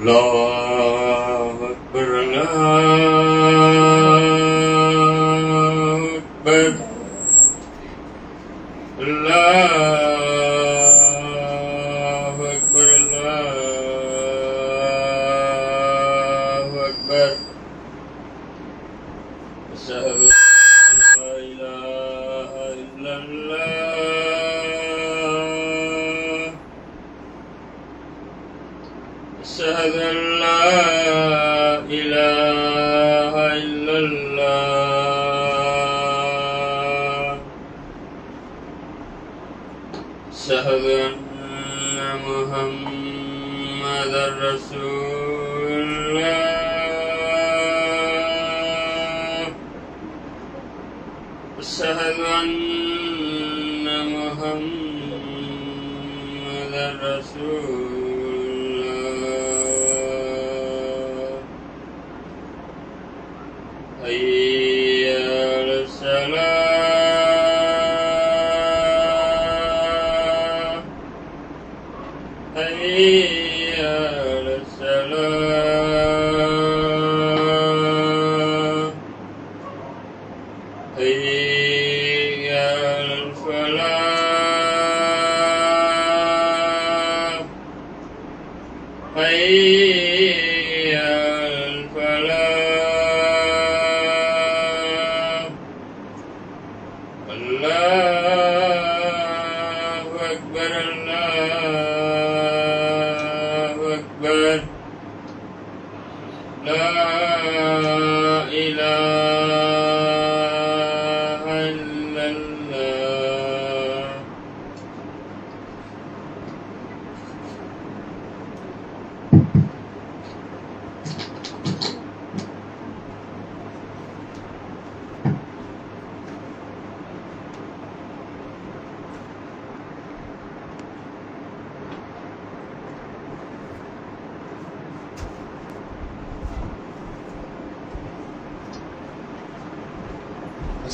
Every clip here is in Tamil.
الله أكبر الله أشهد أن محمدا رسول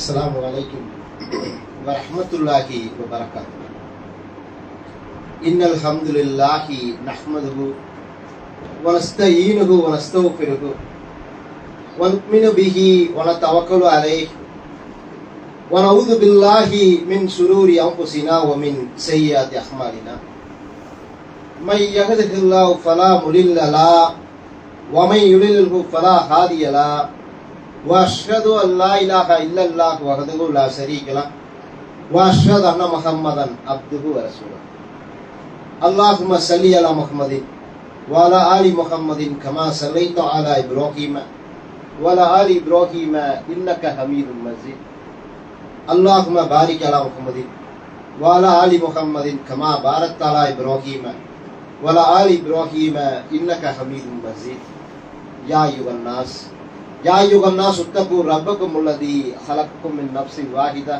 السلام عليكم ورحمة الله وبركاته إن الحمد لله نحمده ونستعينه ونستغفره ونؤمن به ونتوكل عليه ونعوذ بالله من شرور أنفسنا ومن سيئات أعمالنا من يهده الله فلا مضل له ومن يضلله فلا هادي له وأشهد أن لا إله إلا الله وحده لا شريك له. وأشهد أن محمدا عبده ورسوله. اللهم صل على محمد وعلى آل محمد كما صليت على إبراهيم وعلى آل إبراهيم إنك حميد مجيد. اللهم بارك على محمد وعلى آل محمد كما باركت على إبراهيم وعلى آل إبراهيم إنك حميد مجيد. يا أيها الناس يا أيها الناس اتقوا ربكم الذي خلقكم من نفس واحدة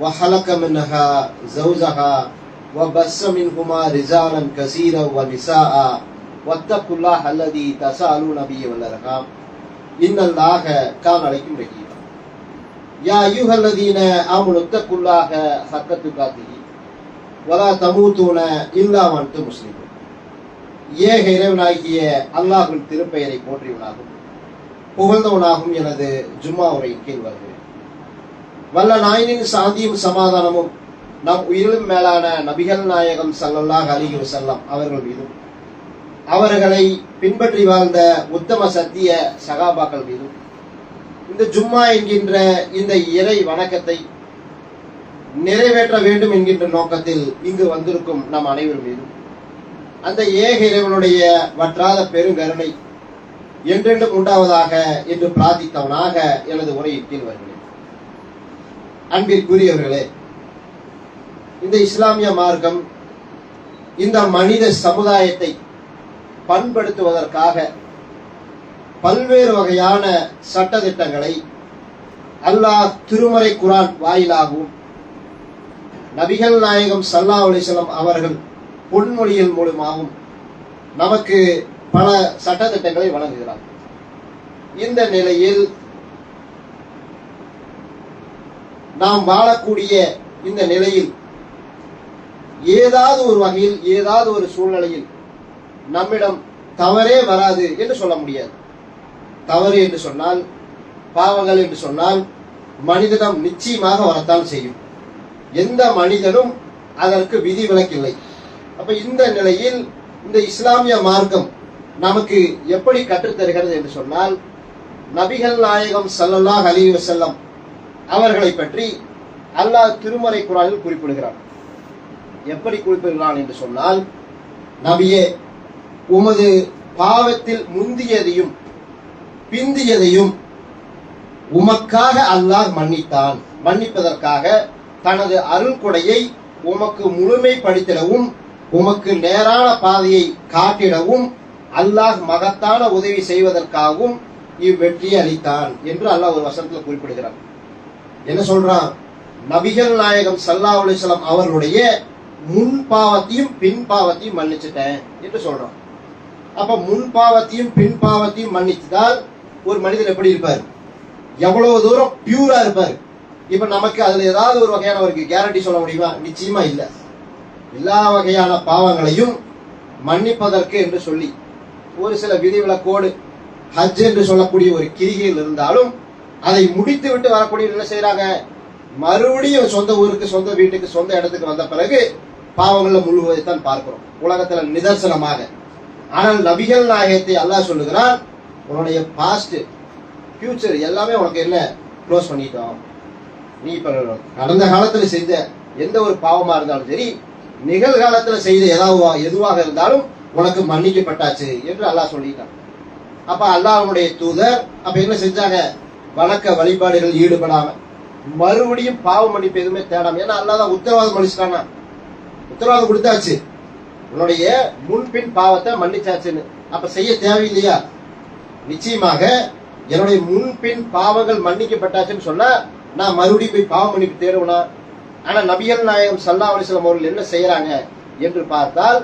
وخلق منها زوجها وبث منهما رجالا كثيرا ونساء واتقوا الله الذي تساءلون به والأرحام إن الله كان عليكم رقيبا يا أيها الذين آمنوا اتقوا الله حق تقاته ولا تموتون إلا وأنتم مسلمون ஏக இறைவனாகிய அல்லாஹ்வின் திருப்பெயரை போற்றியவனாகும் புகழ்ந்தவனாகும் எனது ஜும்மா உரையின் கீழ் வருகிறேன். வல்ல நாயனின் சாந்தியும் சமாதானமும் நம் உயிரிலும் மேலான நபிகள் நாயகம் ஸல்லல்லாஹு அலைஹி செல்லம் அவர்கள் மீதும் அவர்களை பின்பற்றி வாழ்ந்த உத்தம சத்திய சகாபாக்கள் மீதும் இந்த ஜும்மா என்கின்ற இந்த இறை வணக்கத்தை நிறைவேற்ற வேண்டும் என்கின்ற நோக்கத்தில் இங்கு வந்திருக்கும் நம் அனைவரும் மீதும் அந்த ஏக இறைவனுடைய வற்றாத பெருங்கருணை என்றென்றும் உண்டாவதாக என்று பிரார்த்தித்தவனாக எனது உரையை கீழ் வருகிறேன். அன்பிற்குரியவர்களே இந்த இஸ்லாமிய மார்க்கம் இந்த மனித சமுதாயத்தை பண்படுத்துவதற்காக பல்வேறு வகையான சட்டத்திட்டங்களை அல்லாஹ் திருமறை குரான் வாயிலாகவும் நபிகள் நாயகம் சல்லா அலிசல்லாம் அவர்கள் பொன்மொழியின் மூலமாகவும் நமக்கு பல சட்டத்திட்டங்களை வழங்குகிறார். இந்த நிலையில் நாம் வாழக்கூடிய இந்த நிலையில் ஏதாவது ஒரு வகையில் ஏதாவது ஒரு சூழ்நிலையில் நம்மிடம் தவறே வராது என்று சொல்ல முடியாது. தவறு என்று சொன்னால் பாவங்கள் என்று சொன்னால் மனிதனம் நிச்சயமாக வரத்தான் செய்யும். எந்த மனிதனும் அதற்கு விதிவிலக்கில்லை. அப்ப இந்த நிலையில் இந்த இஸ்லாமிய மார்க்கம் நமக்கு எப்படி கற்றுத்தருகிறது என்று சொன்னால் நபிகள் நாயகம் ஸல்லல்லாஹு அலி வசல்லம் அவர்களை பற்றி அல்லாஹ் திருமறை குரானில் குறிப்பிடுகிறார் எப்படி குறிப்பிடுகிறான் என்று சொன்னால் நபியே உமது பாவத்தில் முந்தியதையும் பிந்தியதையும் உமக்காக அல்லாஹ் மன்னித்தான். மன்னிப்பதற்காக தனது அருள் கொடையை உமக்கு முழுமைப்படுத்திடவும் உமக்கு நேரான பாதையை காட்டிடவும் அல்லாஹ் மகத்தான உதவி செய்வதற்காகவும் இவ்வெற்றியை அளித்தான் என்று அல்லாஹ் ஒரு வசனத்தில் குறிப்பிடுகிறார் என்ன சொல்றான்? நபிகள் நாயகம் சல்லா அலிஸ்லாம் அவர்களுடைய முன் பாவத்தையும் பின் பாவத்தையும் மன்னிச்சுட்டேன் என்று சொல்றான். அப்ப முன் பாவத்தையும் பின் பாவத்தையும் மன்னிச்சுதான் ஒரு மனிதன் எப்படி இருப்பார்? எவ்வளவு தூரம் பியூரா இருப்பார்? இப்ப நமக்கு அதுல ஏதாவது ஒரு வகையான ஒரு கேரண்டி சொல்ல முடியுமா? நிச்சயமா இல்ல. எல்லா வகையான பாவங்களையும் மன்னிப்பதற்கு என்று சொல்லி ஒரு சில விதிவிலக்கோடு ஹஜ் என்று சொல்லக்கூடிய ஒரு கிரிகையில் இருந்தாலும் அதை முடித்து விட்டு வரக்கூடிய என்ன செய்யறாங்க மறுபடியும் சொந்த ஊருக்கு சொந்த வீட்டுக்கு சொந்த இடத்துக்கு வந்த பிறகு பாவங்கள்ல முழுவதைத்தான் பார்க்கிறோம். உலகத்துல நிதர்சனமாக. ஆனால் நபிகள் நாயகத்தை அல்லாஹ் சொல்லுகிறான் உன்னுடைய பாஸ்ட் ஃபியூச்சர் எல்லாமே உனக்கு என்ன? க்ளோஸ் பண்ணிட்டோம். நீ இப்ப கடந்த காலத்துல செஞ்ச எந்த ஒரு பாவமா இருந்தாலும் சரி நிகழ்காலத்துல செய்த ஏதாவது எதுவாக இருந்தாலும் உனக்கு மன்னிக்கப்பட்டாச்சு என்று அல்லாஹ் சொல்லிட்டான். அப்ப அல்லாஹனுடைய தூதர் அப்ப என்ன செஞ்சாங்க? வணக்க வழிபாடுகள் ஈடுபடாம மறுபடியும் பாவ மன்னிப்பு எதுவுமே தேடாம ஏன்னா அல்லாஹ் தான் உத்தரவாதம் அளிச்சிட்டானா உத்தரவாதம் கொடுத்தாச்சு. உன்னுடைய முன்பின் பாவத்தை மன்னிச்சாச்சுன்னு. அப்ப செய்ய தேவையில்லையா? நிச்சயமாக என்னுடைய முன்பின் பாவங்கள் மன்னிக்கப்பட்டாச்சுன்னு சொன்னா நான் மறுபடியும் போய் பாவ மன்னிப்பு தேடுவனா? ஆனா நபியல் நாயகம் சல்லா அலிஸ்லாம் அவர்கள் என்ன செய்யறாங்க? என்று பார்த்தால்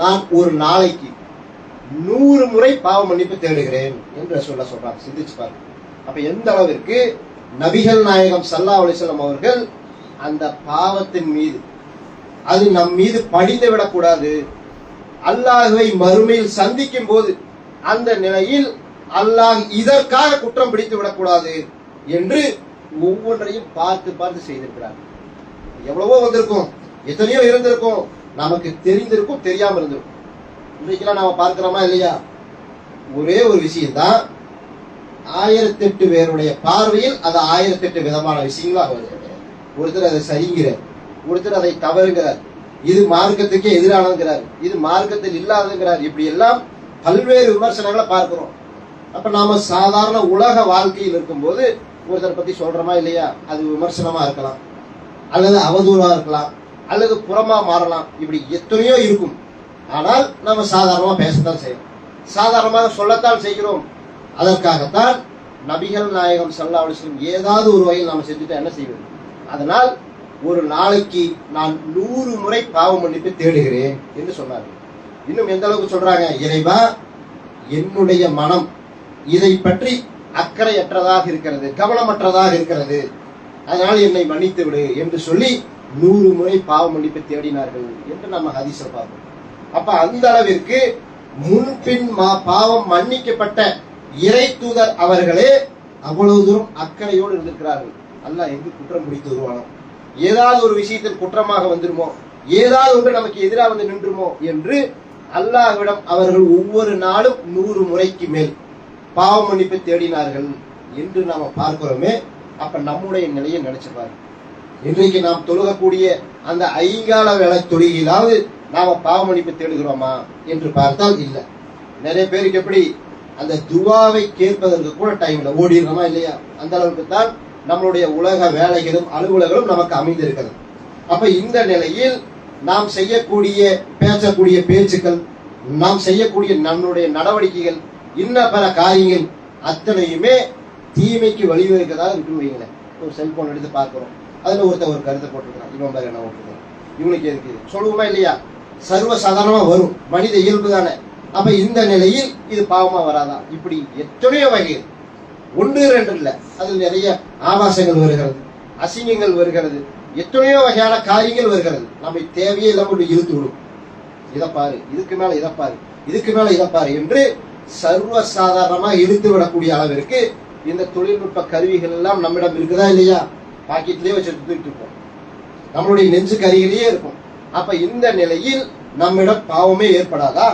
நான் ஒரு நாளைக்கு நூறு முறை பாவ மன்னிப்பு தேடுகிறேன் என்று சொல்ல சொல்றாங்க சிந்திச்சு பாருங்க அப்ப எந்த அளவிற்கு நபிகள் நாயகம் சல்லா அலிஸ்லாம் அவர்கள் அந்த பாவத்தின் மீது அது நம் மீது படிந்து விடக்கூடாது. அல்லாஹுவை மறுமையில் சந்திக்கும் போது அந்த நிலையில் அல்லாஹ் இதற்காக குற்றம் பிடித்து விடக்கூடாது என்று ஒவ்வொன்றையும் பார்த்து பார்த்து செய்திருக்கிறார். எவ்வளவோ வந்திருக்கும் எத்தனையோ இருந்திருக்கும். நமக்கு தெரிந்திருக்கும் தெரியாம இருந்திருக்கும். இன்றைக்கெல்லாம் நாம பார்க்கிறோமா இல்லையா? ஒரே ஒரு விஷயம்தான் ஆயிரத்தெட்டு ஆயிரத்தி எட்டு பேருடைய பார்வையில் அது ஆயிரத்தி எட்டு விதமான விஷயங்களாக வருது ஒருத்தர் அதை சரிங்கிறார் ஒருத்தர் அதை தவறுங்கிறார் இது மார்க்கத்துக்கே எதிரானதுங்கிறார் இது மார்க்கத்தில் இல்லாததுங்கிறார். இப்படி எல்லாம் பல்வேறு விமர்சனங்களை பார்க்கிறோம். அப்ப நாம சாதாரண உலக வாழ்க்கையில் இருக்கும்போது ஒருத்தரை பத்தி சொல்றோமா இல்லையா? அது விமர்சனமா இருக்கலாம் அல்லது அவதூறா இருக்கலாம். அல்லது புறமா மாறலாம். இப்படி எத்தனையோ இருக்கும். ஆனால் நம்ம சாதாரணமாக பேசத்தான் செய்யணும் சாதாரணமாக சொல்லத்தான் செய்கிறோம். அதற்காகத்தான் நபிகள் நாயகம் சல்லா அலிஸ்லம் ஏதாவது ஒரு வகையில் நாம் செஞ்சுட்டா என்ன செய்வது? அதனால் ஒரு நாளைக்கு நான் நூறு முறை பாவ மன்னிப்பு தேடுகிறேன் என்று சொன்னார் இன்னும் எந்த அளவுக்கு சொல்றாங்க? இறைவா என்னுடைய மனம் இதை பற்றி அக்கறையற்றதாக இருக்கிறது கவனமற்றதாக இருக்கிறது. அதனால் என்னை மன்னித்து விடு என்று சொல்லி நூறு முறை பாவ மன்னிப்பு தேடினார்கள் என்று நம்ம ஹதீஸ பார்ப்போம். அப்ப அந்த அளவிற்கு முன்பின் மா- பாவம் மன்னிக்கப்பட்ட இறை தூதர் அவர்களே அவ்வளவு தூரம் அக்கறையோடு இருந்திருக்கிறார்கள். அல்லாஹ் எங்கு குற்றம் பிடித்து வருவானோ? ஏதாவது ஒரு விஷயத்தில் குற்றமாக வந்துருமோ? ஏதாவது ஒன்று நமக்கு எதிராக வந்து நின்றுமோ? என்று அல்லாஹ்விடம் அவர்கள் ஒவ்வொரு நாளும் நூறு முறைக்கு மேல் பாவ மன்னிப்பு தேடினார்கள் என்று நாம பார்க்கிறோமே. அப்ப நம்முடைய நிலையை நினைச்சு பாருங்க. இன்றைக்கு நாம் தொழுகக்கூடிய அந்த ஐங்கால வேலை தொழுகையிலாவது நாம பாவமணிப்பு தேடுகிறோமா என்று பார்த்தால் இல்லை. நிறைய பேருக்கு எப்படி அந்த துவாவை கேட்பதற்கு கூட டைம் இல்லை. ஓடிடுறோமா இல்லையா? அந்த அளவுக்கு தான் நம்மளுடைய உலக வேலைகளும் அலுவலகங்களும் நமக்கு அமைந்திருக்கிறது. அப்ப இந்த நிலையில் நாம் செய்யக்கூடிய பேசக்கூடிய பேச்சுக்கள் நாம் செய்யக்கூடிய நம்மளுடைய நடவடிக்கைகள் இன்ன பல காரியங்கள் அத்தனையுமே தீமைக்கு வழிவகுக்கதாக இருக்கு வைங்களேன் ஒரு செல்போன் எடுத்து பார்க்கிறோம். அதில் ஒருத்தர் ஒரு கருத்தை போட்டிருக்கிறான். இவன் பேர் என்ன போட்டிருக்கான்? இவனுக்கு எதுக்கு சொல்லுவோமா இல்லையா? சர்வ சாதாரணமாக வரும். மனித இயல்பு தானே. அப்போ இந்த நிலையில் இது பாவமாக வராதா? இப்படி எத்தனையோ வகைகள் ஒன்று ரெண்டு இல்லை. அதில் நிறைய ஆபாசங்கள் வருகிறது அசிங்கங்கள் வருகிறது எத்தனையோ வகையான காரியங்கள் வருகிறது. நம்மை தேவையே இல்லாமல் கொண்டு இழுத்து விடும். இதை பாரு. இதுக்கு மேல இதை பாரு. இதுக்கு மேல இதை பாரு என்று சர்வ சாதாரணமா இழுத்து விடக்கூடிய அளவிற்கு இந்த தொழில்நுட்ப கருவிகள் எல்லாம் நம்மிடம் இருக்குதா இல்லையா? பாக்கெட்லயே வச்சு இருப்போம். நம்மளுடைய நெஞ்சு கருகிலேயே இருக்கும். அப்ப இந்த நிலையில் நம்மிடம் பாவமே ஏற்படாதா?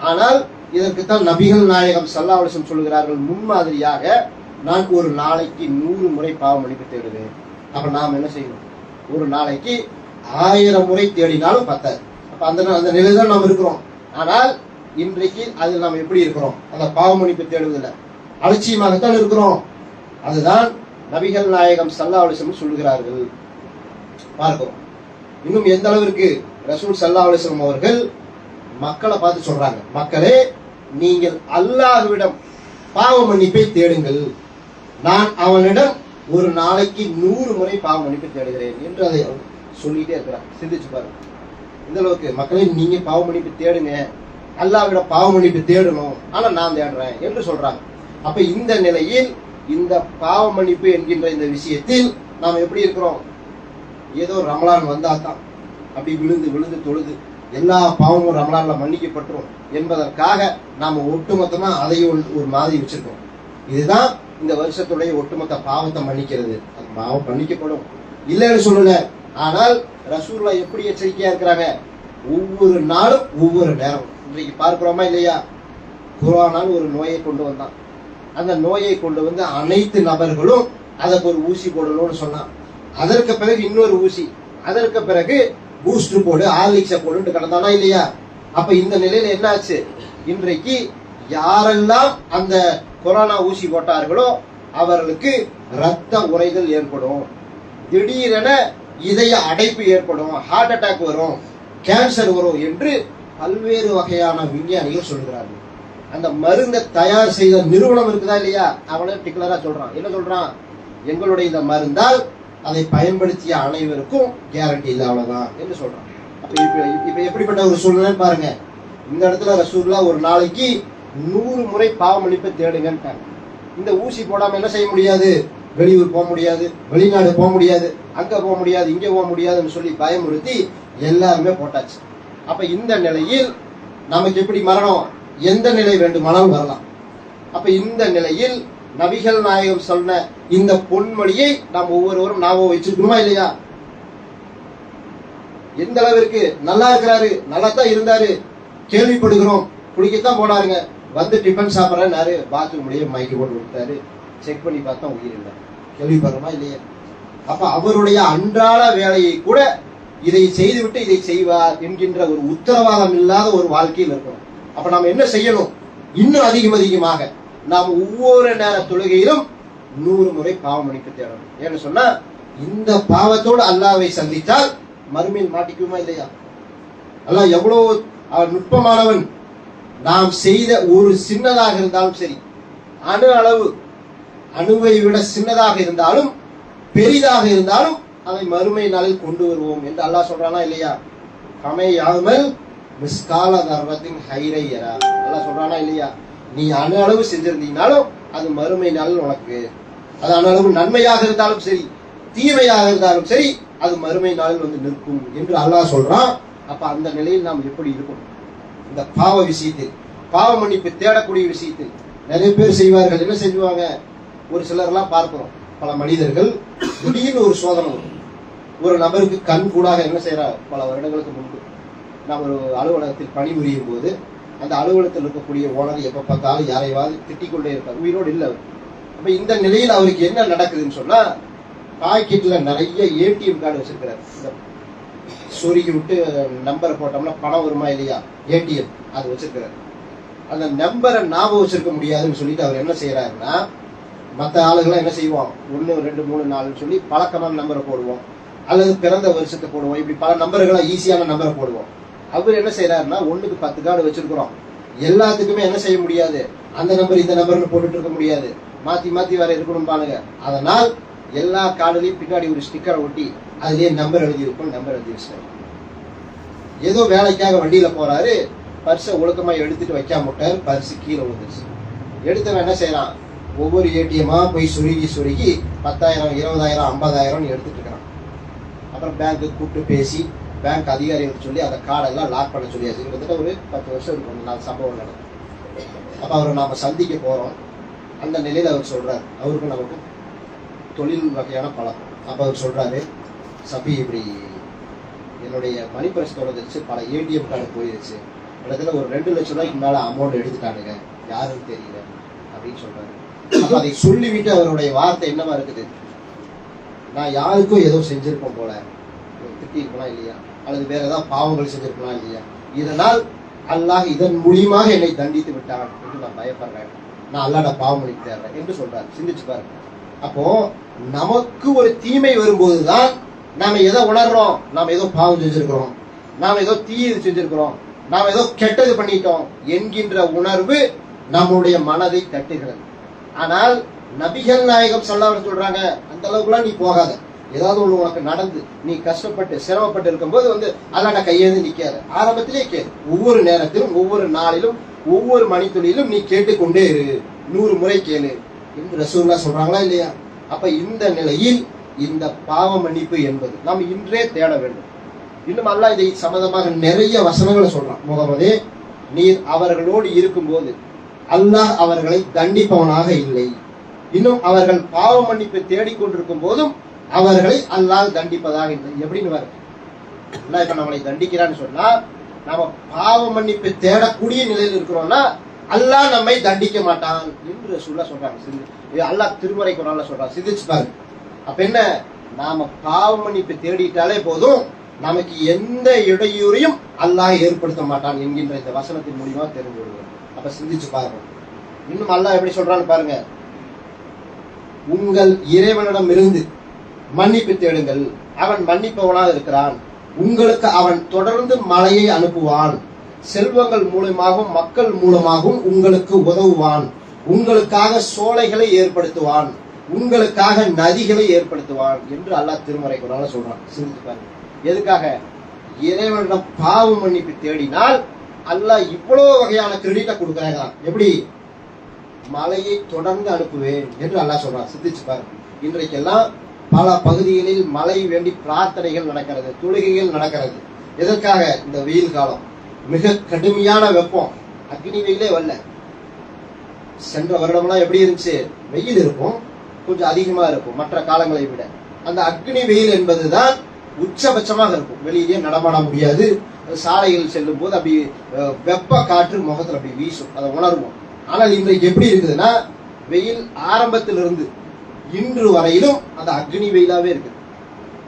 ஆனால் இதற்குத்தான் நபிகள் நாயகம் சல்லாவலிசம் சொல்கிறார்கள் முன்மாதிரியாக நான் ஒரு நாளைக்கு நூறு முறை பாவம் மன்னிப்பு தேடுவேன். அப்ப நாம் என்ன செய்யணும்? ஒரு நாளைக்கு ஆயிரம் முறை தேடினாலும் பத்தாது. அப்ப அந்த அந்த நிலை தான் நாம் இருக்கிறோம். ஆனால் இன்றைக்கு அதில் நாம் எப்படி இருக்கிறோம்? அந்த பாவ மன்னிப்பு தேடுவதில் அலட்சியமாகத்தான் இருக்கிறோம். அதுதான் நபிகள் நாயகம் சல்லா அலிசம் சொல்லுகிறார்கள். பார்க்கிறோம் இன்னும் எந்த அளவிற்கு ரசூல் சல்லா அலிஸ்லாம் அவர்கள் மக்களை பார்த்து சொல்றாங்க. மக்களே நீங்கள் அல்லாஹ்விடம் பாவ மன்னிப்பை தேடுங்கள். நான் அவனிடம் ஒரு நாளைக்கு நூறு முறை பாவ மன்னிப்பை தேடுகிறேன் என்று அதை அவர் சொல்லிட்டே இருக்கிறார். சிந்திச்சு பாருங்க. இந்த அளவுக்கு மக்களே நீங்க பாவ மன்னிப்பு தேடுங்க. அல்லாவிட பாவ மன்னிப்பு தேடணும். ஆனா நான் தேடுறேன் என்று சொல்றாங்க. அப்ப இந்த நிலையில் இந்த பாவ மன்னிப்பு என்கின்ற இந்த விஷயத்தில் நாம் எப்படி இருக்கிறோம்? ஏதோ ரமலான் வந்தா தான் அப்படி விழுந்து விழுந்து தொழுது. எல்லா பாவமும் ரமலான்ல மன்னிக்கப்பட்டுரும் என்பதற்காக நாம ஒட்டுமொத்தமா அதையும் ஒரு- மாதிரி வச்சிருக்கோம். இதுதான் இந்த வருஷத்துடைய ஒட்டுமொத்த பாவத்தை மன்னிக்கிறது. அந்த பாவம் மன்னிக்கப்படும். இல்லைன்னு சொல்லல. ஆனால் ரசூல்லா எப்படி எச்சரிக்கையா இருக்கிறாங்க? ஒவ்வொரு நாளும் ஒவ்வொரு நேரம். இன்றைக்கு பார்க்கிறோமா இல்லையா? கொரோனால் ஒரு நோயை கொண்டு வந்தான். அந்த நோயை கொண்டு வந்து அனைத்து நபர்களும் அதற்கு ஒரு ஊசி போடணும்னு சொன்னான். அதற்கு பிறகு இன்னொரு ஊசி. அதற்கு பிறகு பூஸ்டர் போடு ஆர்லிக்ஸை போடுன்னு கிடந்தானா இல்லையா? அப்ப இந்த நிலையில என்னாச்சு? இன்றைக்கு யாரெல்லாம் அந்த கொரோனா ஊசி போட்டார்களோ அவர்களுக்கு ரத்த உறைதல் ஏற்படும். திடீரென இதய அடைப்பு ஏற்படும் ஹார்ட் அட்டாக் வரும் கேன்சர் வரும் என்று பல்வேறு வகையான விஞ்ஞானிகள் சொல்கிறார்கள். அந்த மருந்தை தயார் செய்த நிறுவனம் இருக்குதா இல்லையா? அவனே டிக்ளரா சொல்றான். என்ன சொல்றான்? எங்களுடைய இந்த மருந்தால் அதை பயன்படுத்திய அனைவருக்கும் கேரண்டி இல்லை அவ்வளவுதான் என்று சொல்றான். இப்ப இப்ப எப்படிப்பட்ட ஒரு சூழ்நிலை பாருங்க. இந்த இடத்துல ரசூல்லா ஒரு நாளைக்கு நூறு முறை பாவமளிப்பை தேடுங்கன்ட்டாங்க. இந்த ஊசி போடாம என்ன செய்ய முடியாது? வெளியூர் போக முடியாது வெளிநாடு போக முடியாது அங்க போக முடியாது இங்க போக முடியாதுன்னு சொல்லி பயமுறுத்தி எல்லாருமே போட்டாச்சு. அப்ப இந்த நிலையில் நமக்கு எப்படி மரணம்? எந்த நிலை வேண்டுமானாலும் வரலாம். அப்ப இந்த நிலையில் நபிகள் நாயகம் சொன்ன இந்த பொன்மொழியை நாம் ஒவ்வொருவரும் ஞாபகம் வச்சிருக்கணுமா இல்லையா? எந்த அளவிற்கு நல்லா இருக்கிறாரு நல்லா தான் இருந்தாரு கேள்விப்படுகிறோம் குளிக்கத்தான் போனாருங்க. வந்து டிஃபன் சாப்பிட்றாரு பாத்ரூம்லயே மைக்கு போட்டு கொடுத்தாரு செக் பண்ணி பார்த்தா உயிர் இல்லை. கேள்விப்படுறோமா இல்லையா? அப்ப அவருடைய அன்றாட வேலையை கூட இதை செய்துவிட்டு இதை செய்வார் என்கின்ற ஒரு உத்தரவாதம் இல்லாத ஒரு வாழ்க்கையில் இருக்கிறோம். அப்ப நாம் என்ன செய்யணும்? இன்னும் அதிகம் அதிகமாக நாம் ஒவ்வொரு நேர தொழுகையிலும் நூறு முறை பாவம் மன்னிப்பு தேடணும். ஏன்னு சொன்னா இந்த பாவத்தோடு அல்லாவை சந்தித்தால் மறுமையில் மாட்டிக்குமா இல்லையா? அல்லாஹ் எவ்வளவு நுட்பமானவன். நாம் செய்த ஒரு சின்னதாக இருந்தாலும் சரி அணு அளவு அணுவை விட சின்னதாக இருந்தாலும் பெரிதாக இருந்தாலும் அதை மறுமை நாளில் கொண்டு வருவோம் என்று அல்லாஹ் சொல்றானா இல்லையா? கமை யாமல் மிஸ்கால தர்வத்தின் ஹைரையரா நல்லா சொல்றானா இல்லையா? நீ அணு அளவு செஞ்சிருந்தீங்கனாலும் அது மறுமை நாளில் உனக்கு. அது அணு அளவு நன்மையாக இருந்தாலும் சரி தீமையாக இருந்தாலும் சரி அது மறுமை நாளில் வந்து நிற்கும் என்று அல்லாஹ் சொல்றான். அப்ப அந்த நிலையில் நாம் எப்படி இருக்கணும்? இந்த பாவ விஷயத்தில் பாவ மன்னிப்பு தேடக்கூடிய விஷயத்தில் நிறைய பேர் செய்வார்கள். என்ன செய்வாங்க? ஒரு சிலர்லாம் பார்க்கிறோம். பல மனிதர்கள் திடீர்னு ஒரு சோதனை ஒரு நபருக்கு கண் கூடாக என்ன செய்யறா பல வருடங்களுக்கு முன்பு. நாம் ஒரு அலுவலகத்தில் பணிபுரியும் போது அந்த அலுவலகத்தில் இருக்கக்கூடிய ஓனர் எப்போ பார்த்தாலும் யாரையாவது திட்டிக்கொண்டே இருப்பார். உயிரோடு இல்லை அவர். இந்த நிலையில் அவருக்கு என்ன நடக்குதுன்னு சொன்னால் பாக்கெட்டில் நிறைய ஏடிஎம் கார்டு வச்சுருக்கிறார். இந்த சொருகி விட்டு நம்பரை போட்டோம்னா பணம் வருமா இல்லையா? ஏடிஎம் அது வச்சுருக்கிறார். அந்த நம்பரை ஞாபகம் வச்சிருக்க முடியாதுன்னு சொல்லிட்டு அவர் என்ன செய்யறாருன்னா மற்ற ஆளுகள்லாம் என்ன செய்வோம்? ஒன்று ரெண்டு மூணு நாலுன்னு சொல்லி பழக்கமான நம்பரை போடுவோம். அல்லது பிறந்த வருஷத்தை போடுவோம். இப்படி பல நம்பர்கள்லாம் ஈஸியான நம்பரை போடுவோம். அவர் என்ன செய்யறாருன்னா ஒண்ணுக்கு பத்து கார்டு வச்சிருக்கிறோம். எல்லாத்துக்குமே என்ன செய்ய முடியாது? அந்த நம்பர் இந்த நம்பர்னு போட்டுட்டு இருக்க முடியாது. மாத்தி மாத்தி வேற இருக்கணும் பாருங்க. அதனால் எல்லா கார்டுலையும் பின்னாடி ஒரு ஸ்டிக்கரை ஒட்டி அதுலயே நம்பர் எழுதி இருக்கும் நம்பர் எழுதி வச்சிட்டாரு ஏதோ வேலைக்காக வண்டியில போறாரு. பர்ஸை ஒழுக்கமா எடுத்துட்டு வைக்காம விட்டாரு. பர்ஸ் கீழே விழுந்துருச்சு. எடுத்தவன் என்ன செய்யறான்? ஒவ்வொரு ஏடிஎம்மா போய் சுருகி சுருகி பத்தாயிரம் இருபதாயிரம் ஐம்பதாயிரம்னு எடுத்துட்டு இருக்கிறான். அப்புறம் பேங்க்கு கூப்பிட்டு பேசி பேங்க் அதிகாரிகள் சொல்லி அந்த கார்டெல்லாம் லாக் பண்ண சொல்லியாச்சு. கிட்டத்தட்ட ஒரு பத்து வருஷம் இருக்கும். அந்த சம்பவம் நடக்கும் அப்போ அவரை நாம் சந்திக்க போகிறோம் அந்த நிலையில் அவர் சொல்கிறார் அவருக்கும் நமக்கும் தொழில் வகையான பழக்கம். அப்போ அவர் சொல்கிறாரு சபி இப்படி என்னுடைய மணி பரிசு தொலைஞ்சிருச்சு. பல ஏடிஎம் கார்டு போயிருச்சு. இடத்துல ஒரு ரெண்டு லட்சம் ரூபாய்க்கு மேலே அமௌண்ட் எடுத்துட்டானுங்க. யாருன்னு தெரியல. அப்படின்னு சொல்றாரு. அப்போ அதை சொல்லிவிட்டு அவருடைய வார்த்தை என்னவா இருக்குது? நான் யாருக்கும் ஏதோ செஞ்சிருப்போம் போல. திட்டி இருக்கலாம் இல்லையா? அல்லது வேற ஏதாவது பாவங்கள் செஞ்சிருக்கலாம் இல்லையா? இதனால் அல்லாஹ் இதன் மூலியமாக என்னை தண்டித்து விட்டான் என்று நான் பயப்படுறேன். நான் அல்லாட பாவம் மன்னிப்பு தேடுறேன் என்று சொல்றாரு. சிந்திச்சு பாருங்க. அப்போ நமக்கு ஒரு தீமை வரும்போதுதான் நாம எதை உணர்றோம்? நாம ஏதோ பாவம் செஞ்சிருக்கிறோம். நாம ஏதோ தீயது செஞ்சிருக்கிறோம். நாம ஏதோ கெட்டது பண்ணிட்டோம் என்கின்ற உணர்வு நம்முடைய மனதை தட்டுகிறது. ஆனால் நபிகள் நாயகம் சொல்லாமல் சொல்றாங்க அந்த அளவுக்குலாம் நீ போகாத. ஏதாவது ஒன்று உனக்கு நடந்து நீ கஷ்டப்பட்டு சிரமப்பட்டு இருக்கும்போது வந்து அல்லாட கையேந்து நிற்காது ஆரம்பத்திலே கேள். ஒவ்வொரு நேரத்திலும் ஒவ்வொரு நாளிலும் ஒவ்வொரு மணித்துளியிலும் நீ கேட்டுக்கொண்டே இரு. நூறு முறை கேளு. என்று ரசூல்லா சொல்றாங்களா இல்லையா? அப்ப இந்த நிலையில் இந்த பாவ மன்னிப்பு என்பது நாம் இன்றே தேட வேண்டும். இன்னும் அல்லா இதை சம்பந்தமாக நிறைய வசனங்களை சொல்றான். முகமது நீர் அவர்களோடு இருக்கும்போது அல்லாஹ் அவர்களை தண்டிப்பவனாக இல்லை. இன்னும் அவர்கள் பாவ மன்னிப்பை தேடிக்கொண்டிருக்கும் போதும் அவர்களை அல்லாஹ் தண்டிப்பதாக இருந்தது. எப்படின்னு வர அல்லாஹ் இப்ப நம்மளை தண்டிக்கிறான்னு சொன்னா நாம பாவ மன்னிப்பை தேடக்கூடிய நிலையில் இருக்கிறோம்னா அல்லாஹ் நம்மை தண்டிக்க மாட்டான் என்று சொல்ல சொல்றாங்க. சிந்தி இது அல்லாஹ் திருமறை குரான்ல சொல்றாங்க. சிந்திச்சு பாருங்க. அப்ப என்ன? நாம பாவ மன்னிப்பு தேடிட்டாலே போதும் நமக்கு எந்த இடையூறையும் அல்லாஹ் ஏற்படுத்த மாட்டான் என்கின்ற இந்த வசனத்தின் மூலியமா தெரிஞ்சு விடுவோம் அப்ப சிந்திச்சு பாருங்க. இன்னும் அல்லாஹ் எப்படி சொல்றான்னு பாருங்க. உங்கள் இறைவனிடம் இருந்து மன்னிப்பு தேடுங்கள். அவன் மன்னிப்பவனாக இருக்கிறான். உங்களுக்கு அவன் தொடர்ந்து மழையை அனுப்புவான். செல்வங்கள் மூலமாகவும் மக்கள் மூலமாகவும் உங்களுக்கு உதவுவான். உங்களுக்காக சோலைகளை ஏற்படுத்துவான். உங்களுக்காக நதிகளை ஏற்படுத்துவான் என்று அல்லாஹ் திருமறை குரான்ல சொல்றான். சிந்திச்சு பாருங்க. எதுக்காக? இறைவனிடம் பாவ மன்னிப்பு தேடினால் அல்லாஹ் இவ்வளவு வகையான கிரெடிட்டை கொடுக்குறாங்க. எப்படி? மழையை தொடர்ந்து அனுப்புவேன் என்று அல்லாஹ் சொல்றான். சிந்திச்சு பாருங்க. இன்றைக்கெல்லாம் பல பகுதிகளில் மழை வேண்டி பிரார்த்தனைகள் நடக்கிறது தொழுகைகள் நடக்கிறது. எதற்காக இந்த வெயில் காலம்? மிக கடுமையான வெப்பம். அக்னி வெயிலே வரல. சென்ற வருடம்லாம் எப்படி இருந்துச்சு? வெயில் இருக்கும். கொஞ்சம் அதிகமா இருக்கும் மற்ற காலங்களை விட. அந்த அக்னி வெயில் என்பதுதான் உச்சபட்சமாக இருக்கும். வெளியிலேயே நடமாட முடியாது. சாலைகள் செல்லும் போது அப்படி வெப்ப காற்று முகத்தில் அப்படி வீசும். அதை உணர்வோம். ஆனால் இன்றைக்கு எப்படி இருக்குதுன்னா வெயில் ஆரம்பத்திலிருந்து இன்று வரையிலும் அந்த அக்னி வெயிலாவே இருக்குது.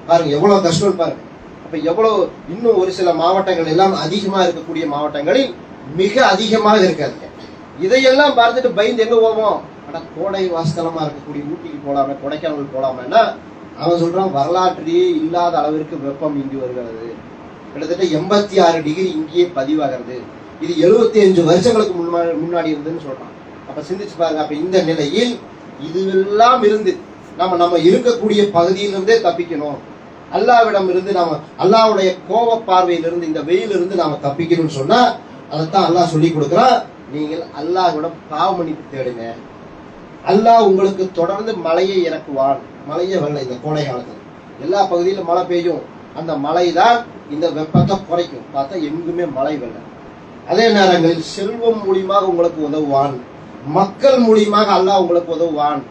பாருங்க எவ்வளவு கஷ்டம் பாருங்க. அப்ப எவ்வளவு இன்னும் ஒரு சில மாவட்டங்கள் எல்லாம் அதிகமா இருக்கக்கூடிய மாவட்டங்களில் மிக அதிகமாக இருக்காது. இதையெல்லாம் பார்த்துட்டு பயந்து எங்க போவோம்? ஆனா கோடை வாஸ்தலமா இருக்கக்கூடிய ஊட்டிக்கு போலாம கொடைக்கானல் போலாமன்னா அவன் சொல்றான் வரலாற்றிலேயே இல்லாத அளவிற்கு வெப்பம் இங்கு வருகிறது. கிட்டத்தட்ட எண்பத்தி ஆறு டிகிரி இங்கேயே பதிவாகிறது. இது எழுபத்தி அஞ்சு வருஷங்களுக்கு முன்னாடி முன்னாடி இருந்துன்னு சொல்றான். அப்ப சிந்திச்சு பாருங்க அப்ப இந்த நிலையில் இதுவெல்லாம் இருந்து நம்ம நம்ம இருக்கக்கூடிய பகுதியிலிருந்தே தப்பிக்கணும். அல்லாவிடம் இருந்து நாம அல்லாவுடைய கோப பார்வையிலிருந்து இந்த வெயிலிருந்து நாம தப்பிக்கணும்னு சொன்னா அதைத்தான் அல்லாஹ் சொல்லி கொடுக்குறான். நீங்கள் அல்லாஹ்விடம் பாவமணிப்பு தேடுங்க. அல்லாஹ் உங்களுக்கு தொடர்ந்து மழையை இறக்குவான். மழையே வரல இந்த கோடை காலத்தில். எல்லா பகுதியிலும் மழை பெய்யும். அந்த மழை தான் இந்த வெப்பத்தை குறைக்கும். பார்த்தா எங்குமே மழை வரல. அதே நேரங்களில் செல்வம் மூலியமாக உங்களுக்கு உதவுவான். மக்கள் மூலியமாக அல்லாஹ் உங்களுக்கு உதவுவான்.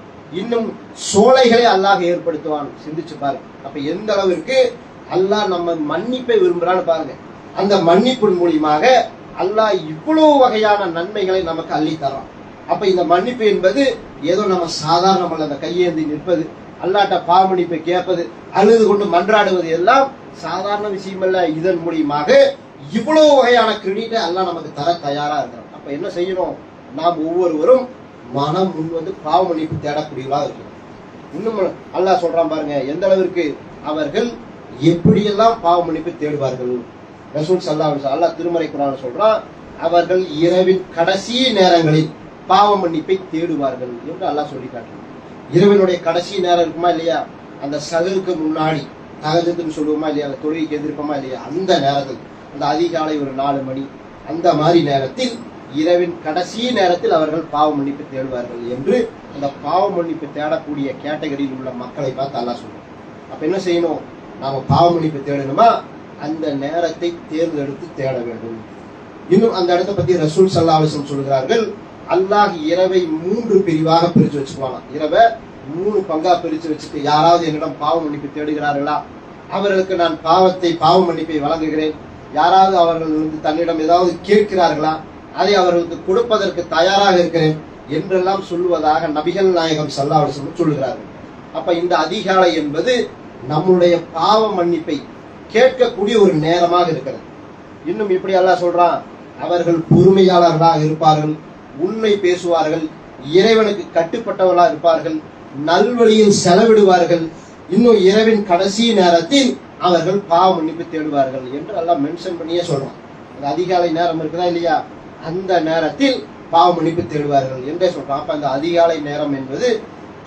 இன்னும் சோலைகளை அல்லாஹ் ஏற்படுத்துவான். சிந்திச்சு பாருங்க அப்ப எந்த அளவிற்கு அல்லாஹ் நம்ம மன்னிப்பை விரும்புறான்னு பாருங்க. அந்த மன்னிப்பின் மூலியமாக அல்லாஹ் இவ்வளவு வகையான நன்மைகளை நமக்கு அள்ளி தரான். அப்ப இந்த மன்னிப்பு என்பது ஏதோ நம்ம சாதாரணமல்ல அந்த கையேந்தி நிற்பது அல்லாட்ட பாவமன்னிப்பை கேட்பது அழுது கொண்டு மன்றாடுவது எல்லாம் சாதாரண விஷயம் அல்ல இதன் மூலியமாக இவ்வளவு வகையான கிரெடிட்டை அல்லாஹ் நமக்கு தர தயாரா இருக்கிறோம் அப்ப என்ன செய்யணும்? நாம் ஒவ்வொருவரும் மனம் முன் வந்து பாவ மன்னிப்பு தேடக்கூடியவா இருக்கணும். இன்னும் அல்லாஹ் சொல்றான் பாருங்க எந்த அளவிற்கு அவர்கள் எப்படியெல்லாம் பாவ மன்னிப்பு தேடுவார்கள்? ரசூல் சல்லா அல்லாஹ் திருமறை குரான் சொல்றான் அவர்கள் இரவின் கடைசி நேரங்களில் பாவ மன்னிப்பை தேடுவார்கள் என்று அல்லாஹ் சொல்லி காட்டுறான் இரவினுடைய கடைசி நேரம் இருக்குமா இல்லையா? அந்த சகருக்கு முன்னாடி தகஜத்துன்னு சொல்லுவோமா இல்லையா? அந்த தொழுகைக்கு எதிர்ப்போமா இல்லையா? அந்த நேரத்தில் அந்த அதிகாலை ஒரு நாலு மணி அந்த மாதிரி நேரத்தில் இரவின் கடைசி நேரத்தில் அவர்கள் பாவ மன்னிப்பு தேடுவார்கள் என்று அந்த பாவ மன்னிப்பு தேடக்கூடிய கேட்டகரியில் உள்ள மக்களை பார்த்து அல்லா சொல்றான். அப்ப என்ன செய்யணும்? நாம பாவ மன்னிப்பு தேடணுமா? அந்த நேரத்தை தேர்ந்தெடுத்து தேட வேண்டும். இன்னும் அந்த இடத்தை பத்தி ரசூல் சல்லா சொல்கிறார்கள் அல்லாஹ் இரவை மூன்று பிரிவாக பிரிச்சு வச்சுக்குவானா இரவை மூணு பங்கா பிரிச்சு வச்சுட்டு யாராவது என்னிடம் பாவ மன்னிப்பு தேடுகிறார்களா? அவர்களுக்கு நான் பாவத்தை பாவ மன்னிப்பை வழங்குகிறேன். யாராவது அவர்கள் வந்து தன்னிடம் ஏதாவது கேட்கிறார்களா? அதை அவர்களுக்கு கொடுப்பதற்கு தயாராக இருக்கிறேன் என்றெல்லாம் சொல்லுவதாக நபிகள் நாயகம் சல்லா அலிஸ்லம் சொல்லுகிறார்கள் அப்ப இந்த அதிகாலை என்பது நம்முடைய பாவ மன்னிப்பை கேட்கக்கூடிய ஒரு நேரமாக இருக்கிறது. இன்னும் இப்படி அல்லாஹ் சொல்றான் அவர்கள் பொறுமையாளர்களாக இருப்பார்கள் உண்மை பேசுவார்கள் இறைவனுக்கு கட்டுப்பட்டவர்களாக இருப்பார்கள் நல்வழியில் செலவிடுவார்கள் இன்னும் இரவின் கடைசி நேரத்தில் அவர்கள் பாவ மன்னிப்பு தேடுவார்கள் என்று எல்லாம் மென்ஷன் பண்ணியே சொல்றான். அந்த அதிகாலை நேரம் இருக்குதா இல்லையா? அந்த நேரத்தில் பாவ மன்னிப்பு தேடுவார்கள் என்றே சொல்றான். அப்ப அந்த அதிகாலை நேரம் என்பது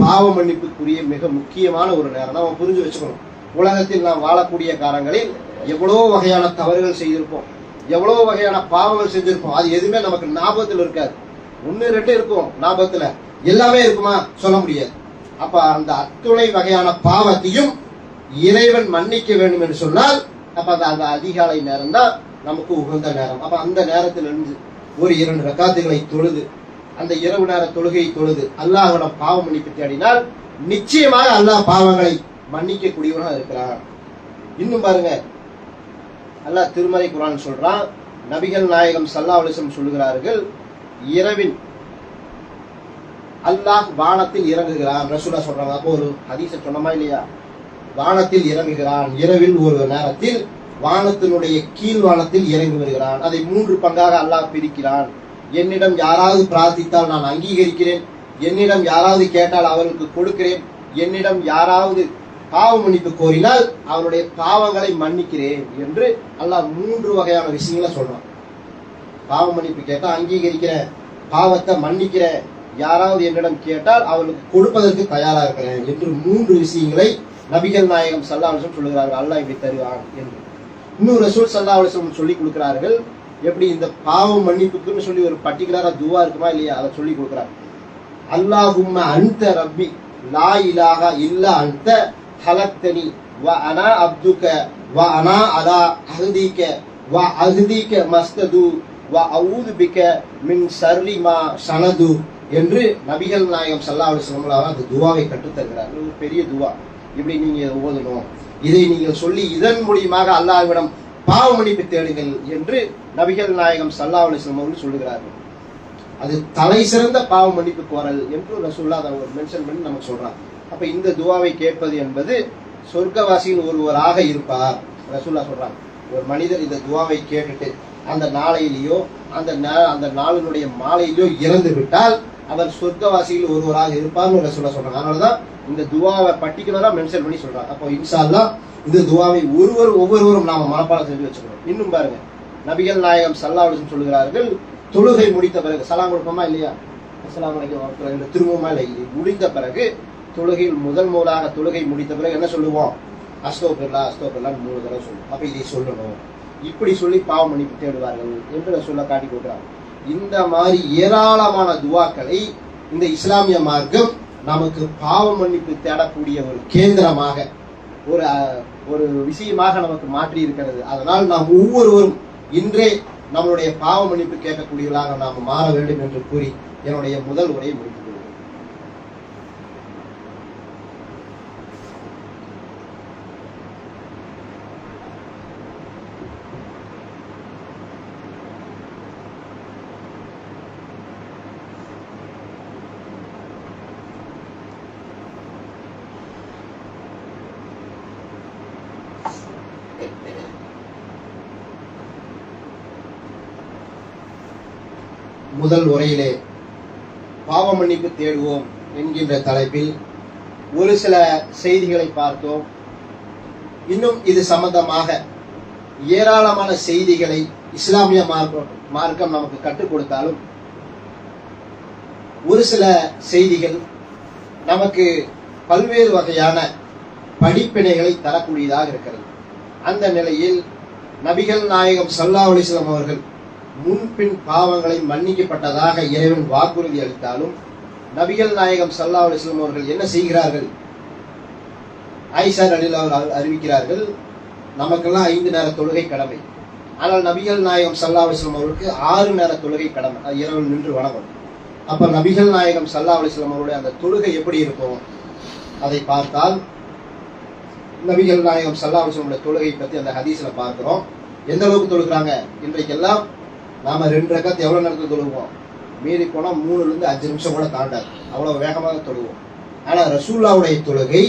பாவ மன்னிப்புக்குரிய மிக முக்கியமான ஒரு நேரம். நம்ம புரிஞ்சு வச்சுக்கணும். உலகத்தில் நாம் வாழக்கூடிய காலங்களில் எவ்வளோ வகையான தவறுகள் செய்திருப்போம். எவ்வளோ வகையான பாவங்கள் செஞ்சிருப்போம். அது எதுவுமே நமக்கு ஞாபகத்தில் இருக்காது. ஒன்று ரெண்டு இருக்கும் ஞாபகத்தில். எல்லாமே இருக்குமா? சொல்ல முடியாது. அப்ப அந்த அத்துணை வகையான பாவத்தையும் இறைவன் மன்னிக்க வேண்டும் என்று சொன்னால் அப்ப அந்த அந்த அதிகாலை நேரம் தான் நமக்கு உகந்த நேரம். அப்ப அந்த நேரத்தில் இருந்து ஒரு இரண்டு ரக்காத்துகளை தொழுது அந்த இரவு நேர தொழுகையை தொழுது அல்லாஹ்விடம் பாவ மன்னிப்பு தேடினால் நிச்சயமாக அல்லாஹ் பாவங்களை மன்னிக்க கூடியவனாக இருக்கிறான் இன்னும் பாருங்க. அல்லாஹ் திருமறை குரான் சொல்றான் நபிகள் நாயகம் சல்லா அலிசம் சொல்லுகிறார்கள் இரவின் அல்லாஹ் வானத்தில் இறங்குகிறான். ரசூலா சொல்றாங்க அப்போ ஒரு ஹதீச சொன்னமா இல்லையா? வானத்தில் இறங்குகிறான் இரவில் ஒரு நேரத்தில் வானத்தினுடைய கீழ் வானத்தில் இறங்கி வருகிறான். அதை மூன்று பங்காக அல்லாஹ் பிரிக்கிறான். என்னிடம் யாராவது பிரார்த்தித்தால் நான் அங்கீகரிக்கிறேன். என்னிடம் யாராவது கேட்டால் அவருக்கு கொடுக்கிறேன். என்னிடம் யாராவது பாவ மன்னிப்பு கோரினால் அவருடைய பாவங்களை மன்னிக்கிறேன் என்று அல்லாஹ் மூன்று வகையான விஷயங்களை சொல்றான். பாவ மன்னிப்பு கேட்டால் அங்கீகரிக்கிறேன் பாவத்தை மன்னிக்கிறேன் யாராவது என்னிடம் கேட்டால் அவளுக்கு கொடுப்பதற்கு தயாரா இருக்கிறேன் என்று மூன்று விஷயங்களை நபிகள் நாயகம் சல்லாஹ் சொல்லுகிறார்கள். அல்லாஹ் இப்படி தருவான் என்று. இன்னும் ரசூல் சல்லா அலிஸ்லம் சொல்லி கொடுக்குறார்கள். எப்படி இந்த பாவம் மன்னிப்புக்குன்னு சொல்லி ஒரு பர்டிகுலரா துவா இருக்குமா இல்லையா? அதை சொல்லி கொடுக்குறாங்க அல்லாஹும்ம அந்த ரப்பி லா இலாஹா இல்லா அன்த ஹலத்தனி வ அனா அப்துக வ அனா அலா அஹ்தீக வ அஹ்தீக மஸ்தது வ அவுது பிக்க மின் சர்லிமா சனது என்று நபிகள் நாயகம் சல்லா அலைஹி அது அந்த துவாவை கற்றுத்தருகிறார் ஒரு பெரிய துவா இப்படி நீங்க ஓதணும். இதை நீங்கள் சொல்லி இதன் மூலியமாக அல்லாஹ்விடம் பாவ மன்னிப்பு தேடுங்கள் என்று நபிகள் நாயகம் ஸல்லல்லாஹு அலைஹி அவர்கள் சொல்லுகிறார்கள். அது தலை சிறந்த பாவ மன்னிப்பு கோரல் என்று ரசூல்லா அதை ஒரு மென்ஷன் பண்ணி நமக்கு சொல்றாங்க. அப்ப இந்த துவாவை கேட்பது என்பது சொர்க்கவாசியில் ஒருவராக இருப்பார். ரசூல்லா சொல்றாங்க. ஒரு மனிதர் இந்த துவாவை கேட்டுட்டு அந்த நாளையிலேயோ அந்த அந்த நாளினுடைய மாலையிலேயோ இறந்து விட்டால் அவர் சொர்க்கவாசியில் ஒருவராக இருப்பார்னு ரசூல்லா சொல்றாங்க. அதனாலதான் இந்த துவாவை பர்டிகுலரா மென்ஷன் பண்ணி சொல்றாங்க. அப்போ இன்ஷா இந்த துவாவை ஒருவர் ஒவ்வொருவரும் நாம மனப்பாடம் செஞ்சு வச்சுக்கிறோம் இன்னும் பாருங்க. நபிகள் நாயகம் சல்லா அலிஸ்லம் சொல்கிறார்கள் தொழுகை முடித்த பிறகு சலாம் கொடுப்போமா இல்லையா? அஸ்ஸலாமு அலைக்கும் வரஹ்மத்துல்லாஹி இல்லை இது முடிந்த பிறகு தொழுகையில் முதல் முதலாக தொழுகை முடித்த பிறகு என்ன சொல்லுவோம்? அஸ்தோபில்லா அஸ்தோபில்லான்னு மூணு தடவை சொல்லுவோம். அப்ப இதை சொல்லணும். இப்படி சொல்லி பாவம் மன்னிப்பு தேடுவார்கள் என்று சொல்ல காட்டி கொடுக்குறாங்க. இந்த மாதிரி ஏராளமான துவாக்களை இந்த இஸ்லாமிய மார்க்கம் நமக்கு பாவ மன்னிப்பு தேடக்கூடிய ஒரு கேந்திரமாக ஒரு ஒரு விஷயமாக நமக்கு மாற்றி இருக்கிறது. அதனால் நாம் ஒவ்வொருவரும் இன்றே நம்மளுடைய பாவ மன்னிப்பு கேட்கக்கூடியவர்களாக நாம் மாற வேண்டும் என்று கூறி என்னுடைய முதல் உரையை முடிவு கொள்கிறேன் முதல் உரையிலே பாவ மன்னிப்பு தேடுவோம் என்கின்ற தலைப்பில் ஒரு சில செய்திகளை பார்த்தோம். இன்னும் இது சம்பந்தமாக ஏராளமான செய்திகளை இஸ்லாமிய மார்க்கம் மார்க்கம் நமக்கு கற்றுக் கொடுத்தாலும் ஒரு சில செய்திகள் நமக்கு பல்வேறு வகையான படிப்பினைகளை தரக்கூடியதாக இருக்கிறது. அந்த நிலையில் நபிகள் நாயகம் சல்லா அலிஸ்லாம் அவர்கள் முன்பின் பாவங்களை மன்னிக்கப்பட்டதாக இறைவன் வாக்குறுதி அளித்தாலும் நபிகள் நாயகம் சல்லா அலிஸ்லாம் அவர்கள் என்ன செய்கிறார்கள்? ஐசார் அலில் அவர் அறிவிக்கிறார்கள் நமக்கெல்லாம் ஐந்து நேர தொழுகை கடமை. ஆனால் நபிகள் நாயகம் சல்லா அலிஸ்லாம் அவர்களுக்கு ஆறு நேர தொழுகை கடமை. இரவு நின்று வணங்கும் அப்ப நபிகள் நாயகம் சல்லா அலிஸ்லாம் அவருடைய அந்த தொழுகை எப்படி இருக்கும்? அதை பார்த்தால் நபிகள் நாயகம் சல்லா அலிஸ்லமுடைய தொழுகை பற்றி அந்த ஹதீஸ்ல பார்க்கிறோம். எந்த அளவுக்கு தொழுகிறாங்க? இன்றைக்கெல்லாம் நாம ரெண்டு ரக்கத்தை எவ்வளவு நேரத்தில் தொழுவோம்? மீறி போனால் மூணுல இருந்து அஞ்சு நிமிஷம் கூட தாண்டாது. அவ்வளவு வேகமாக தொழுவோம். ஆனா ரசூல்லாவுடைய தொழுகை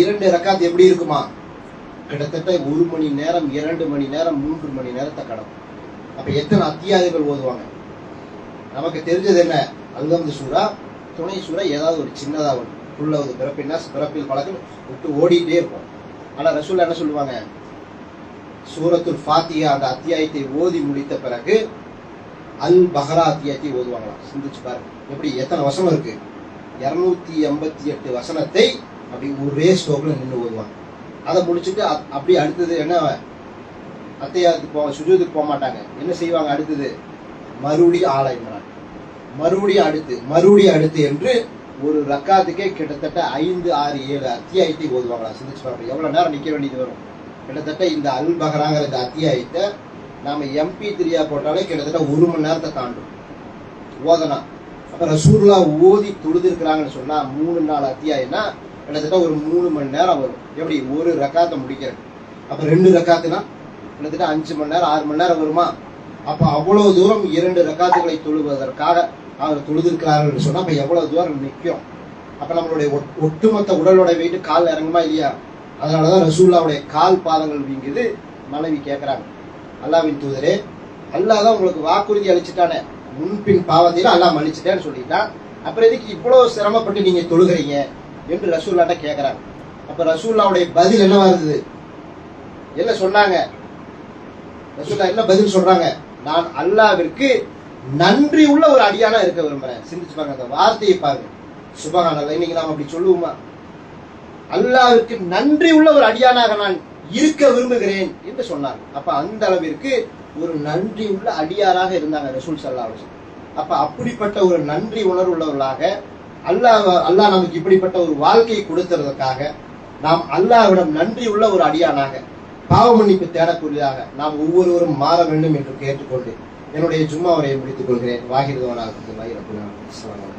இரண்டு ரக்காத் எப்படி இருக்குமா? கிட்டத்தட்ட ஒரு மணி நேரம் இரண்டு மணி நேரம் மூன்று மணி நேரத்தை கடக்கும். அப்ப எத்தனை அத்தியாயங்கள் ஓதுவாங்க? நமக்கு தெரிஞ்சது என்ன? அல்கம்து சூறா துணை சூறா ஏதாவது ஒரு சின்னதாக ஒன்று உள்ளவது பிறப்பின்னா பிறப்பில் பழக்கம் விட்டு ஓடிட்டே இருக்கும் ஆனால் ரசூல் என்ன சொல்லுவாங்க? சூரத்துல் ஃபாத்தியா அந்த அத்தியாயத்தை ஓதி முடித்த பிறகு அல் பஹரா அத்தியாயத்தை ஓதுவாங்களாம். சிந்திச்சு பாருங்க. எப்படி? எத்தனை வசனம் இருக்கு? இரநூத்தி எண்பத்தி எட்டு வசனத்தை அப்படி ஒரே ஸ்டோக்ல நின்று ஓதுவாங்க. அதை முடிச்சுட்டு அப்படி அடுத்தது என்ன? அத்தையாத்துக்கு போக சுஜூதுக்கு போக மாட்டாங்க. என்ன செய்வாங்க அடுத்தது? மறுபடியும் ஆலயம்றாங்க மறுபடியும் அடுத்து மறுபடியும் அடுத்து என்று ஒரு ரக்காத்துக்கே கிட்டத்தட்ட ஐந்து ஆறு ஏழு அத்தியாயத்தை ஓதுவாங்களா சிந்திச்சு பாருங்க. எவ்வளவு நேரம் நிக்க வேண்டியது வரும்? கிட்டத்தட்ட இந்த அல் பஹராங்கிற இந்த அத்தியாயத்தை நாம எம்பி த்ரீயா போட்டாலே கிட்டத்தட்ட ஒரு மணி நேரத்தை தாண்டும். ஓதனா. அப்ப ரசூர்லா ஓதி தொழுதிருக்கிறாங்கன்னு சொன்னா மூணு நாலு அத்தியாயம்னா கிட்டத்தட்ட ஒரு மூணு மணி நேரம் வரும். எப்படி? ஒரு ரக்காத்தை முடிக்கிறது. அப்ப ரெண்டு ரக்காத்துனா கிட்டத்தட்ட அஞ்சு மணி நேரம் ஆறு மணி நேரம் வருமா? அப்ப அவ்வளவு தூரம் இரண்டு ரக்காத்துகளை தொழுவதற்காக அவர் தொழுதிருக்கிறார்கள் சொன்னா அப்ப எவ்வளவு தூரம் நிற்கும்? அப்ப நம்மளுடைய ஒட்- ஒட்டுமொத்த உடலோட வெயிட்டு கால் இறங்குமா இல்லையா? அதனாலதான் ரசூல்லாவுடைய கால் பாதங்கள் அப்படிங்கிறது மனைவி கேட்குறாங்க அல்லாவின் தூதரே அல்லா தான் உங்களுக்கு வாக்குறுதி அளிச்சுட்டானே. முன்பின் பாவத்தையும் அல்லாஹ் மன்னிச்சுட்டேன்னு சொல்லிட்டான். அப்புறம் எதுக்கு இவ்வளோ சிரமப்பட்டு நீங்கள் தொழுகிறீங்க என்று ரசூல்லாட்ட கேட்குறாங்க அப்போ ரசூல்லாவுடைய பதில் என்ன வருது? என்ன சொன்னாங்க? ரசூல்லா என்ன பதில் சொல்கிறாங்க நான் அல்லாவிற்கு நன்றி உள்ள ஒரு அடியானா இருக்க விரும்புகிறேன் சிந்திச்சு பாருங்க அந்த வார்த்தையை பாருங்க. சுபகானல்ல இன்னைக்கு நாம் அப்படி சொல்லுவோமா? அல்லாவிற்கு நன்றி உள்ள ஒரு அடியானாக நான் இருக்க விரும்புகிறேன் என்று சொன்னார். அப்ப அந்த அளவிற்கு ஒரு நன்றி உள்ள அடியாராக இருந்தாங்க ரசூல் சல்லா அப்ப அப்படிப்பட்ட ஒரு நன்றி உணர்வுள்ளவர்களாக அல்லாஹ் அல்லாஹ் நமக்கு இப்படிப்பட்ட ஒரு வாழ்க்கையை கொடுத்ததற்காக நாம் அல்லாஹ்விடம் நன்றி உள்ள ஒரு அடியானாக பாவ மன்னிப்பு தேடக்கூடியதாக நாம் ஒவ்வொருவரும் மாற வேண்டும் என்று கேட்டுக்கொண்டு என்னுடைய ஜும்மா உரையை முடித்துக் கொள்கிறேன். வாகிருதவனாக வாகிரப்புலாம்